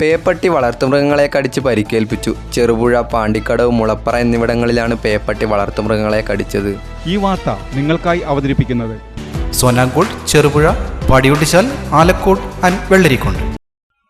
പേപ്പട്ടി വളർത്തുമൃഗങ്ങളെ കടിച്ച് പരിക്കേൽപ്പിച്ചു. ചെറുപുഴ പാണ്ടിക്കടവ് മുളപ്പറ എന്നിവിടങ്ങളിലാണ് പേപ്പട്ടി വളർത്തുമൃഗങ്ങളെ കടിച്ചത് ഈ വാർത്ത നിങ്ങൾക്കായി അവതരിപ്പിക്കുന്നത്. സോനാങ്കോട് ചെറുപുഴ പാടിയൊട്ടിച്ചാൽ ആലക്കോട് ആൻഡ് വെള്ളരിക്കുണ്ട്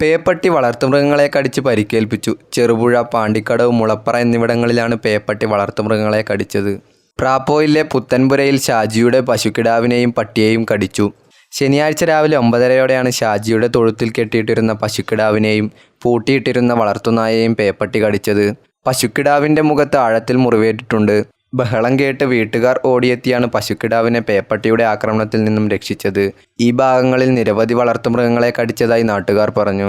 പേപ്പട്ടി വളർത്തുമൃഗങ്ങളെ കടിച്ച് പരിക്കേൽപ്പിച്ചു. ചെറുപുഴ പാണ്ടിക്കടവ് മുളപ്പറ എന്നിവിടങ്ങളിലാണ് പേപ്പട്ടി വളർത്തുമൃഗങ്ങളെ കടിച്ചത് പ്രാപ്പോയിലെ പുത്തൻപുരയിൽ ഷാജിയുടെ പശുക്കിടാവിനെയും പട്ടിയെയും കടിച്ചു. ശനിയാഴ്ച രാവിലെ ഒമ്പതരയോടെയാണ് ഷാജിയുടെ തൊഴുത്തിൽ കെട്ടിയിട്ടിരുന്ന പശുക്കിടാവിനെയും പൂട്ടിയിട്ടിരുന്ന വളർത്തുനായെയും പേപ്പട്ടി കടിച്ചത്. പശുക്കിടാവിന്റെ മുഖത്ത് ആഴത്തിൽ മുറിവേറ്റിട്ടുണ്ട്. ബഹളം കേട്ട് വീട്ടുകാർ ഓടിയെത്തിയാണ് പശുക്കിടാവിനെ പേപ്പട്ടിയുടെ ആക്രമണത്തിൽ നിന്നും രക്ഷിച്ചത്. ഈ ഭാഗങ്ങളിൽ നിരവധി വളർത്തുമൃഗങ്ങളെ കടിച്ചതായി നാട്ടുകാർ പറഞ്ഞു.